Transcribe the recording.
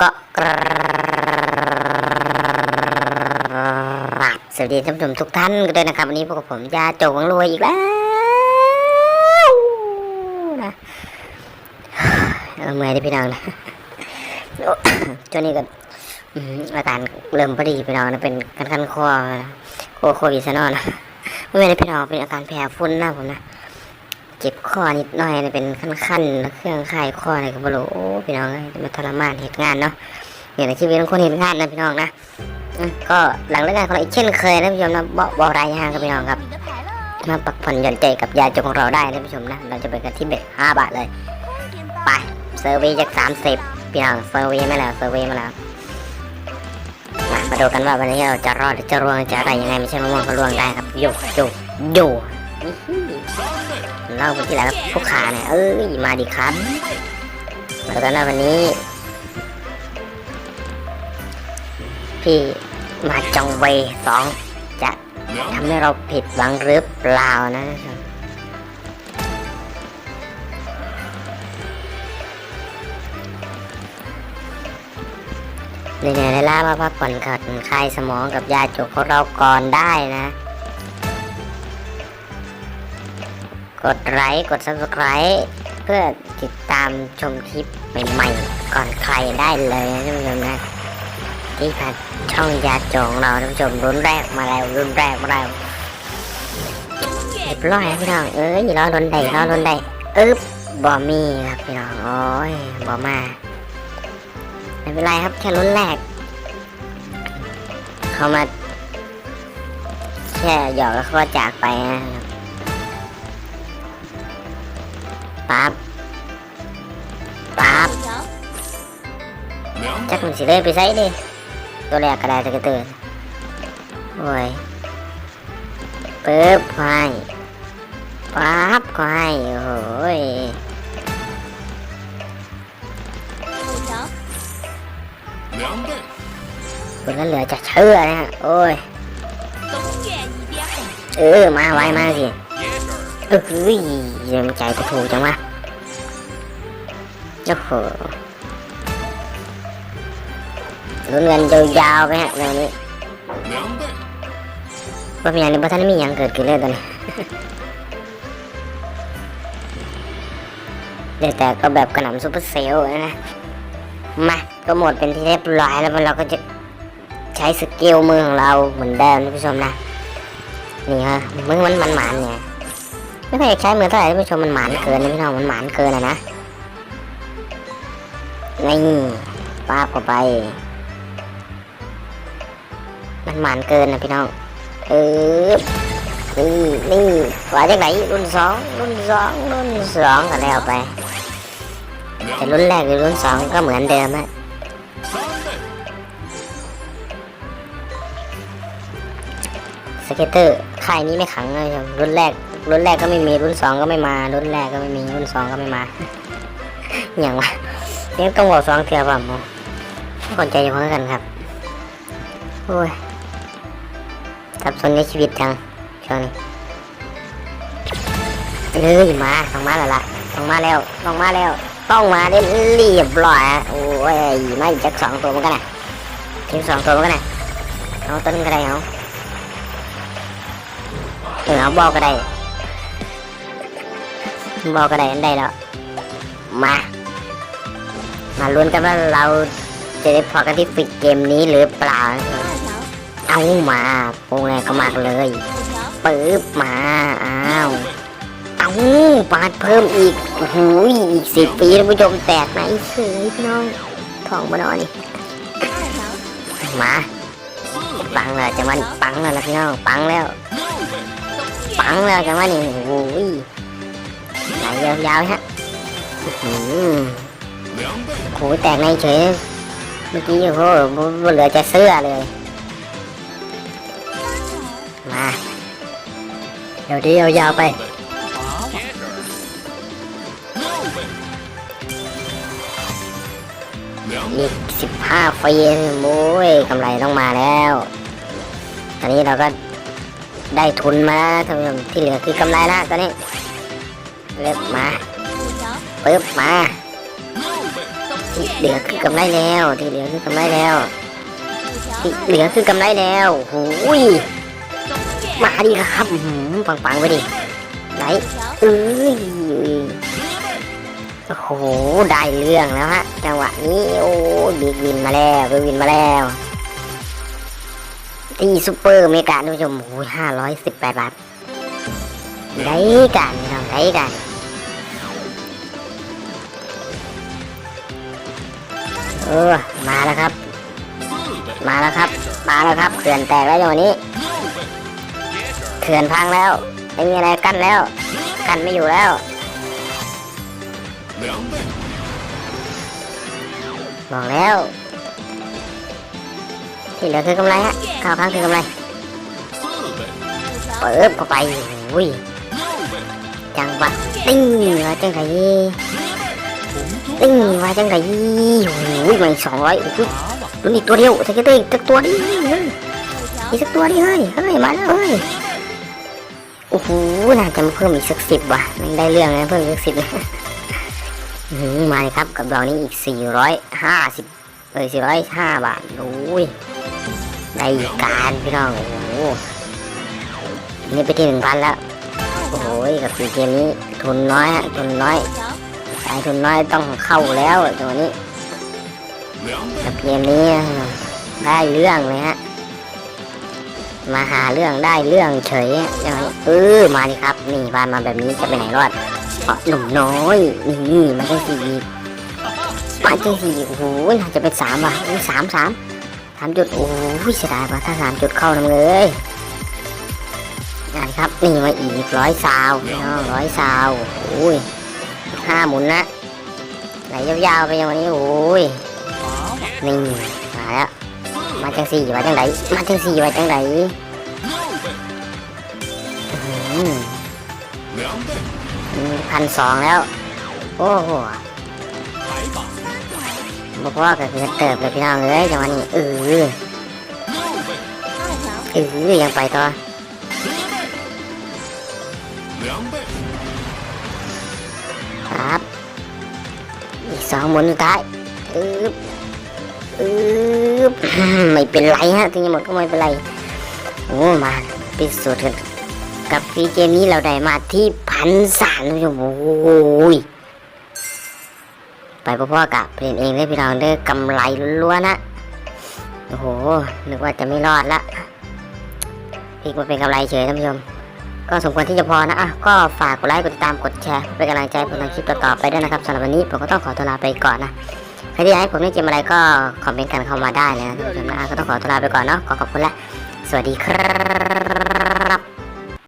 ก็กราบสวัสดีท่านผู้ชมทุกท่านกันด้วยนะครับ วันนี้พวกบผมยาโจวังรวยอีกแล้วนะเออเมื่อยดิพี่น้องนะช่วงนี้ก็อาการเริ่มพอดีพี่น้องนะเป็นคันคันคอโควิดซะนอนนะไม่เป็นไรพี่น้องเป็นอาการแพ้ฝุ่นนะผมนะ เจ็บคอนิดหน่อยนะเป็นขั้นๆแล้วเครื่องคลายคออะไรก็บ่รู้โอ้พี่น้องเอ้ยมาทรมานเหตุงานเนาะเนี่ยในชีวิตของคนเหตุงานนะพี่น้องนะอืมก็หลังเลิกงานของเราอีกเช่นเคยนะพี่ชมนะบ่บ่ไรห่างกับพี่น้องครับมาพักผ่อนหย่อนใจกับยาจกของเราได้นะพี่ชมนะเราจะไปกันที่เบ็ดห้าบาทเลยไปเซอร์วีจากสามสิบพี่น้องเซอร์วีมาแล้วเซอร์วีมาแล้วมามาดูกันว่าวันนี้เราจะรอดหรือจะร่วงจะอะไรยังไงไม่ใช่มะม่วงก็ร่วงได้ครับโยโยโยก เล่าไปที่แล้วพวกขาเนี่ยเอ้ยมาดิครับมาดูกันว่วันนี้ พี่มาจองเวสองจะทำให้เราผิดหวังหรือเปล่านะท่านเหนื่อยๆล้ามาพักผ่อนขัดคลายสมองกับยาจุกของเราก่อนได้นะ กดไลค์กด subscribe เพื่อติดตามชมคลิปใหม่ๆ ก่อนใครได้เลยนะท่านผู้ชมนะที่ผ่านช่องยาจองเราท่านผู้ชมรุ่นแรกมาแล้วรุ่นแรกมาแล้วเรียบร้อยพี่น้องเอ้ยรอรุ่นใดรอรุ่นใดอึ๊บบอมี่ครับพี่น้องโอ้ยบอมาไม่เป็นไรครับแค่รุ่นแรก เขามาแค่หยอกแล้วเขาจากไปนะครับ ปั๊บปั๊บจักมันสิเลยไปใส่ดิตัวแรกก็ได้ตะกระเตือนโอ้ยปึ๊บก็ให้ปั๊บก็ให้โอ้ยคุณก็เหลือจะเชื่อนะฮะโอ้ยเออมาไว้มาสิ เออเฮ้ยยังใจกูถูกจังวะโอ้โหลุ้นเงินยาวๆไปฮะเรื่องนี้ว่ามีอย่างนี้าะท่านไม่มีอย่างเกิดขึ้นเลยตอนนี้เดี๋ยวแต่ก็แบบกระหน่ำซุปเปอร์เซลล์นะ มาก็หมดเป็นที่เรียบร้อยแล้วเราก็จะใช้สกิลมือของเราเหมือนเดิมท่านผู้ชมนะ นี่ฮะมือมันมันหมานเนี่ย ไม่ค่อยอยใช้มือเท่าไหร่ท่านผู้ชมมันหมานเกินนะพี่น้องมันหมานเกินอะนะนี่ป้าบเข้าไป มันหมานเกินนะพี่น้องเออนี่นี่ว่าจากไหนรุ่นสองรุ่นสองรุ่นสองก็แล้วไปแต่รุ่นแรกหรือรุ่นสองก็เหมือนเดิมฮะสเก็ตเตอร์ค่ายนี้ไม่ขังเลยรุ่นแรก รุ่นแรกก็ไม่มีรุ่นสองก็ไม่มารุ่นแรกก็ไม่มีรุ่นสองก็ไม่มาอย่างวะเนี่ยต้องบอกสองเทียบอ่ผมคนใจอยู่เหมือนกันครับโอ้ยสับสนในชีวิตจังช่วงนี้เอ้ยมาต้องมาแล้วล่ะต้องมาแล้วต้องมาแล้ว ต้องมาได้เรียบร้อยโอ้ยมาอีกจักสองตัวมันกันนะทีมสองตัวมันกันนะเอาต้นก็ได้เอาเออเอาบอกก็ได้ บอกก็ได้อันใดแล้ว มา มาลุ้นกันว่าเราจะได้พอกันที่ฟิกเกมนี้หรือเปล่า เอามาโปรงแรงก็มากเลยปึ๊บมา อ้าวเอาปาดเพิ่มอีกโอ้โหอีกสิบปีท่านผู้ชมแตกไหนเสยพี่น้องทองมาหน่อยมาปังเลยจังหวะนี้ปังแล้วนะพี่น้องปังแล้ว ปังแล้วจังหวะนี้โอ้โหไหล ยาวๆฮะอื้อหือโอ้โหแตกในเฉยเมื่อกี้โอ้โหบ่เหลือจะเสื้อเลย มาเดี๋ยวดียาวๆไปอีกสิบห้าฟีนโอ้ยกำไรต้องมาแล้ว ตอนนี้เราก็ได้ทุนมาท่านผู้ชมที่เหลือคือกำไรละตอนนี้ เริ่มมาปึ๊บมาที่เหลือคือกำไรแล้วที่เหลือคือกำไรแล้วที่เหลือคือกำไรแล้วโอ้ยมาดิครับอื้อหือปังๆไปดิไหนเอ้ยโอ้โหได้เรื่องแล้วฮะจังหวะนี้โอ้ยบิ๊กวินมาแล้วบิ๊กวินมาแล้วตีซูเปอร์เมกาท่านผู้ชมโอ้ยห้าร้อยสิบแปดบาท ได้กันพี่น้องได้กันเออมาแล้วครับมาแล้วครับมาแล้วครับเขื่อนแตกแล้วอย่างวันนี้เขื่อนพังแล้ว ไม่มีอะไรกั้นแล้ว กั้นไม่อยู่แล้วบอกแล้ว ที่เหลือคือกำไรฮะข้าวค้างคือกำไรเปิดเข้าไปอุ้ย จังหวะติ้งว่าจังไงติ้งว่าจังไงอุ้ยมันสองร้อยอุ้ยตัวนี้ตัวเดียวใสักตัวอีกสักตัวดิเฮ้ยอีกสักตัวดิเฮ้ยเฮ้ยมาแล้วเฮ้ยโอ้โหน่าจะเพิ่มอีกสักสิบว่ะมันได้เรื่องนะเพิ่มอีกสิบมาเลยครับกับเรานี้อีกสี่ร้อยห้าสิบเออสี่ร้อยห้าบาทโอ้ยได้การพี่น้องโอ้โหนี่ไปที่หนึ่งพันแล้ว โอ้โหกับสีเกมนี้ทุนน้อยฮะทุนน้อยสายทุนน้อยต้องเข้าแล้วตัวนี้กับเกมนี้ได้เรื่องเลยฮะมาหาเรื่องได้เรื่องเฉยอย่างนี้เออมาดิครับนี่บานมาแบบนี้จะไปไหนรอดเพราะหนุ่มน้อยนี่มาได้สี่มาได้สี่โอ้โหน่าจะเป็นสามว่ะสามสามสามจุดโอ้ยเสียดายว่ะถ้าสามจุดเข้านะมึงเอ้ย นะครับนี่มาอีกร้อยซาวร้อยซาวโอ้ยห้าหมุนนะไหลยาวๆไปอย่างวันนี้โอ้ยนี่มาแล้วมาจังสี่มาจังไหนมาจังสี่มาจังไหนพันสองแล้ว โอ้โหบอกว่าก็คือเติบเลยพี่น้องเอ้ยจังหวะนี้เออเออยังไปต่อ ครับ อีกสองหมุนสุดท้ายอึ๊บอึ๊บไม่เป็นไรฮะถึงจะหมดก็ไม่เป็นไร โอ้ มาพิสูจน์กันกับฟรีเกมนี้เราได้มาที่พันสามท่านผู้ชมโอ้ยไปพ่อๆกับเปลี่ยนเองได้พี่น้องเด้กำไรล้วนๆนะโอ้โหนึกว่าจะไม่รอดละอีกมาเป็นกำไรเฉยท่านผู้ชม ก็สมควรที่จะพอนะอะก็ฝากกดไลค์กดติดตามกดแชร์เป็นกำลังใจผมทำคลิปต่อๆไปด้วยนะครับสำหรับวันนี้ผมก็ต้องขอตัวลาไปก่อนนะใครที่อยากให้ผมเล่นเกมอะไรก็คอมเมนต์กันเข้ามาได้เลยนะท่านผู้ชมนะก็ต้องขอตัวลาไปก่อนเนาะขอขอบคุณและสวัสดีครับ